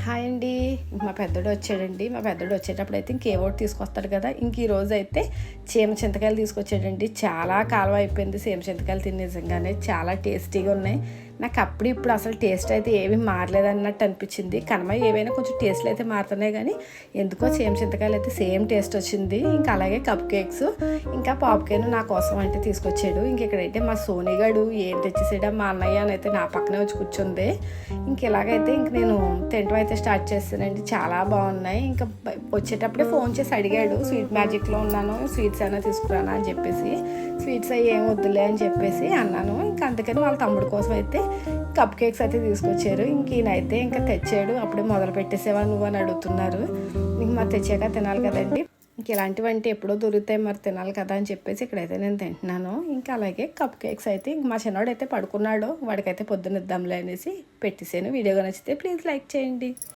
Hi అండి. మా పెద్దోడు వచ్చాడండి. మా పెద్దోడు వచ్చేటప్పుడు అయితే ఇంకే తీసుకొస్తాడు కదా. ఇంక ఈ రోజు అయితే చీమ చింతకాయలు తీసుకొచ్చాడండి. చాలా కాలం అయిపోయింది. చీమ చింతకాయలు తిని నిజంగానే చాలా టేస్టీగా ఉన్నాయి. నాకు అప్పుడు ఇప్పుడు అసలు టేస్ట్ అయితే ఏమీ మారలేదు అన్నట్టు అనిపించింది. కనమ ఏవైనా కొంచెం టేస్ట్లు అయితే మారుతున్నాయి కానీ ఎందుకో సేమ్ చింతకాయలు అయితే సేమ్ టేస్ట్ వచ్చింది. ఇంకా అలాగే కప్ కేక్స్ ఇంకా పాప్కార్న్ నా కోసం అంటే తీసుకొచ్చాడు. ఇంక ఇక్కడైతే మా సోనిగాడు ఏం తెచ్చేసాడా మా అన్నయ్య అని అయితే నా పక్కనే వచ్చి కూర్చుంది. ఇంక ఇలాగైతే ఇంక నేను తింటం అయితే స్టార్ట్ చేస్తానండి. చాలా బాగున్నాయి. ఇంకా వచ్చేటప్పుడే ఫోన్ చేసి అడిగాడు. స్వీట్ మ్యాజిక్లో ఉన్నాను. స్వీట్స్ అయినా తీసుకురానా? అని చెప్పేసి. స్వీట్స్ అవి ఏం వద్దులే అని చెప్పేసి అన్నాను. ఇంకా అందుకని వాళ్ళ తమ్ముడు కోసం అయితే కప్ కేక్స్ అయితే తీసుకొచ్చారు. ఇంక ఈయనైతే ఇంకా తెచ్చాడు. అప్పుడే మొదలు పెట్టేసేవా నువ్వు అని అడుగుతున్నారు. ఇంక మరి తెచ్చాక తినాలి కదండి. ఇంక ఇలాంటివంటే ఎప్పుడో దొరుకుతాయి మరి తినాలి కదా అని చెప్పేసి ఇక్కడైతే నేను తింటున్నాను. ఇంకా అలాగే కప్ కేక్స్ అయితే ఇంక మా చిన్నవాడు అయితే పడుకున్నాడు. వాడికైతే పొద్దున్న ఇద్దాంలే అనేసి పెట్టేసాను. వీడియో నచ్చితే ప్లీజ్ లైక్ చేయండి.